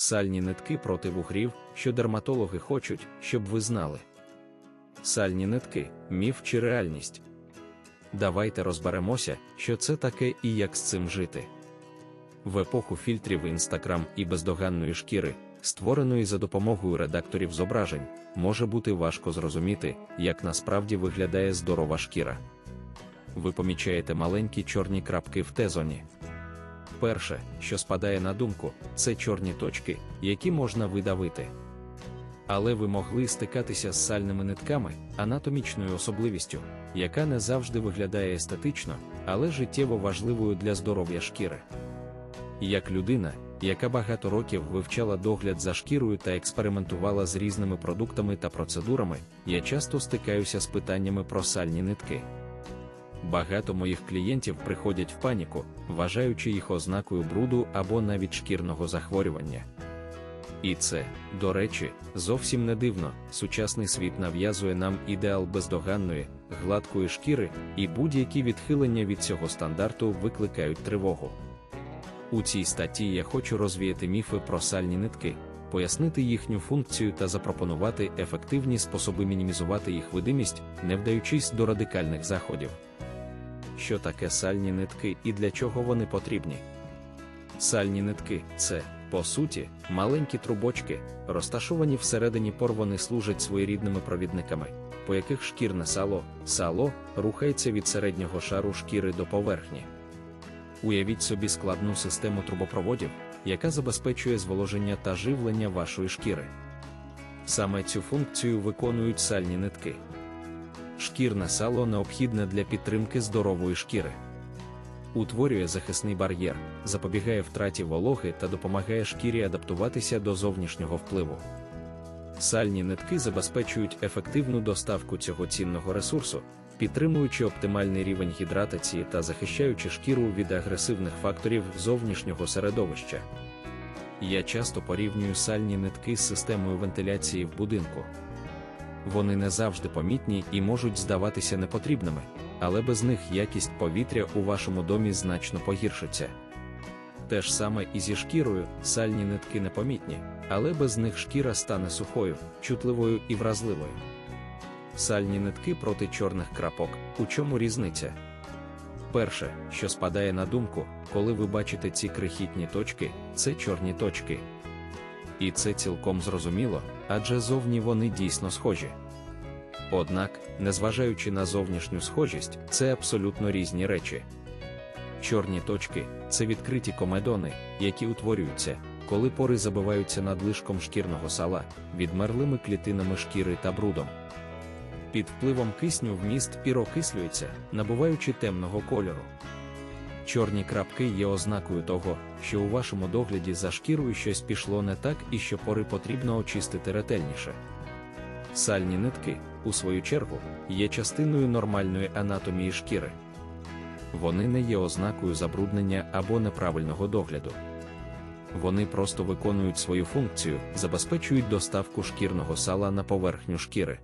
Сальні нитки проти вугрів, що дерматологи хочуть, щоб ви знали. Сальні нитки міф чи реальність. Давайте розберемося, що це таке і як з цим жити. В епоху фільтрів Instagram і бездоганної шкіри, створеної за допомогою редакторів зображень, може бути важко зрозуміти, як насправді виглядає здорова шкіра. Ви помічаєте маленькі чорні крапки в тезоні. Перше, що спадає на думку, це чорні точки, які можна видавити. Але ви могли стикатися з сальними нитками, анатомічною особливістю, яка не завжди виглядає естетично, але життєво важливою для здоров'я шкіри. Як людина, яка багато років вивчала догляд за шкірою та експериментувала з різними продуктами та процедурами, я часто стикаюся з питаннями про сальні нитки. Багато моїх клієнтів приходять в паніку, вважаючи їх ознакою бруду або навіть шкірного захворювання. І це, до речі, зовсім не дивно, сучасний світ нав'язує нам ідеал бездоганної, гладкої шкіри, і будь-які відхилення від цього стандарту викликають тривогу. У цій статті я хочу розвіяти міфи про сальні нитки, пояснити їхню функцію та запропонувати ефективні способи мінімізувати їх видимість, не вдаючись до радикальних заходів. Що таке сальні нитки і для чого вони потрібні? Сальні нитки це, по суті, маленькі трубочки, розташовані всередині пор вони служать своєрідними провідниками, по яких шкірне сало, сало рухається від середнього шару шкіри до поверхні. Уявіть собі складну систему трубопроводів, яка забезпечує зволоження та живлення вашої шкіри. Саме цю функцію виконують сальні нитки. Шкірне сало необхідне для підтримки здорової шкіри. Утворює захисний бар'єр, запобігає втраті вологи та допомагає шкірі адаптуватися до зовнішнього впливу. Сальні нитки забезпечують ефективну доставку цього цінного ресурсу, підтримуючи оптимальний рівень гідратації та захищаючи шкіру від агресивних факторів зовнішнього середовища. Я часто порівнюю сальні нитки з системою вентиляції в будинку. Вони не завжди помітні і можуть здаватися непотрібними, але без них якість повітря у вашому домі значно погіршиться. Те ж саме і зі шкірою, сальні нитки непомітні, але без них шкіра стане сухою, чутливою і вразливою. Сальні нитки проти чорних крапок. У чому різниця? Перше, що спадає на думку, коли ви бачите ці крихітні точки, це чорні точки. І це цілком зрозуміло, адже зовні вони дійсно схожі. Однак, незважаючи на зовнішню схожість, це абсолютно різні речі. Чорні точки це відкриті комедони, які утворюються, коли пори забиваються надлишком шкірного сала, відмерлими клітинами шкіри та брудом. Під впливом кисню вміст пірокислюється, набуваючи темного кольору. Чорні крапки є ознакою того, що у вашому догляді за шкірою щось пішло не так і що пори потрібно очистити ретельніше. Сальні нитки, у свою чергу, є частиною нормальної анатомії шкіри. Вони не є ознакою забруднення або неправильного догляду. Вони просто виконують свою функцію, забезпечують доставку шкірного сала на поверхню шкіри.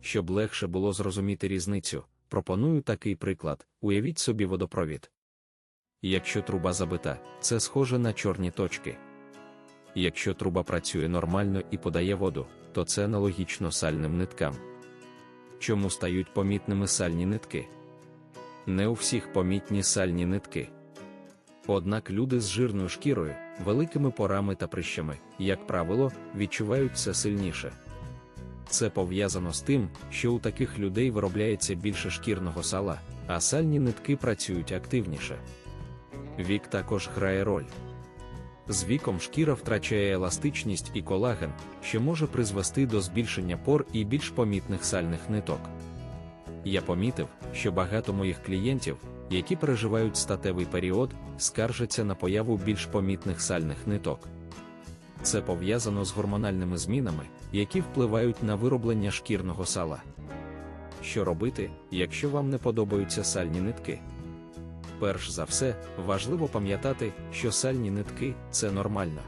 Щоб легше було зрозуміти різницю, пропоную такий приклад: уявіть собі водопровід. Якщо труба забита, це схоже на чорні точки. Якщо труба працює нормально і подає воду, то це аналогічно сальним ниткам. Чому стають помітними сальні нитки? Не у всіх помітні сальні нитки. Однак люди з жирною шкірою, великими порами та прищами, як правило, відчувають це сильніше. Це пов'язано з тим, що у таких людей виробляється більше шкірного сала, а сальні нитки працюють активніше. Вік також грає роль. З віком шкіра втрачає еластичність і колаген, що може призвести до збільшення пор і більш помітних сальних ниток. Я помітив, що багато моїх клієнтів, які переживають статевий період, скаржаться на появу більш помітних сальних ниток. Це пов'язано з гормональними змінами, які впливають на вироблення шкірного сала. Що робити, якщо вам не подобаються сальні нитки? Перш за все, важливо пам'ятати, що сальні нитки це нормально.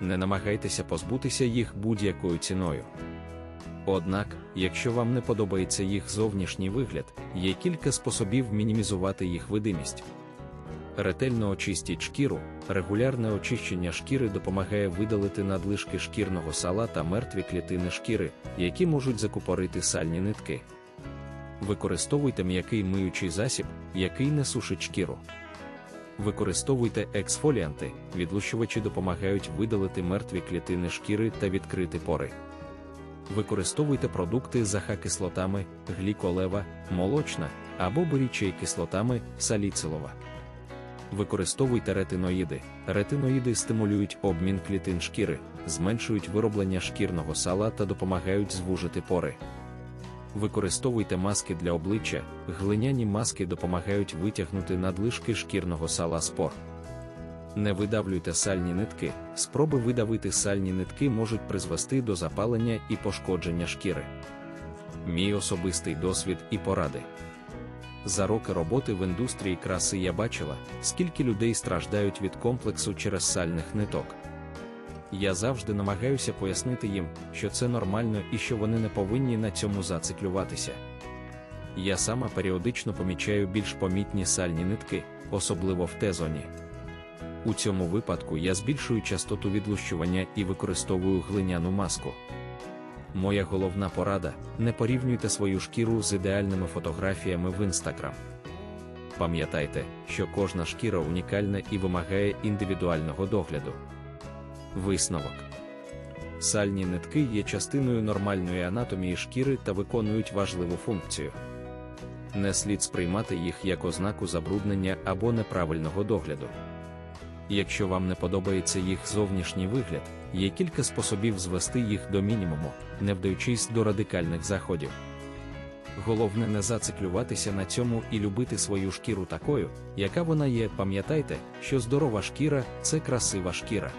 Не намагайтеся позбутися їх будь-якою ціною. Однак, якщо вам не подобається їх зовнішній вигляд, є кілька способів мінімізувати їх видимість. Ретельно очистіть шкіру. Регулярне очищення шкіри допомагає видалити надлишки шкірного сала та мертві клітини шкіри, які можуть закупорити сальні нитки. Використовуйте м'який миючий засіб, який не сушить шкіру. Використовуйте ексфоліанти, відлущувачі допомагають видалити мертві клітини шкіри та відкрити пори. Використовуйте продукти з АХ-кислотами, гліколева, молочна або борічої кислотами саліцилова. Використовуйте ретиноїди. Ретиноїди стимулюють обмін клітин шкіри, зменшують вироблення шкірного сала та допомагають звужити пори. Використовуйте маски для обличчя, глиняні маски допомагають витягнути надлишки шкірного сала з пор. Не видавлюйте сальні нитки. Спроби видавити сальні нитки можуть призвести до запалення і пошкодження шкіри. Мій особистий досвід і поради. За роки роботи в індустрії краси я бачила, скільки людей страждають від комплексу через сальних ниток. Я завжди намагаюся пояснити їм, що це нормально і що вони не повинні на цьому зациклюватися. Я сама періодично помічаю більш помітні сальні нитки, особливо в Т-зоні. У цьому випадку я збільшую частоту відлущування і використовую глиняну маску. Моя головна порада: не порівнюйте свою шкіру з ідеальними фотографіями в Instagram. Пам'ятайте, що кожна шкіра унікальна і вимагає індивідуального догляду. Висновок. Сальні нитки є частиною нормальної анатомії шкіри та виконують важливу функцію. Не слід сприймати їх як ознаку забруднення або неправильного догляду. Якщо вам не подобається їх зовнішній вигляд, є кілька способів звести їх до мінімуму, не вдаючись до радикальних заходів. Головне не зациклюватися на цьому і любити свою шкіру такою, яка вона є. Пам'ятайте, що здорова шкіра це красива шкіра.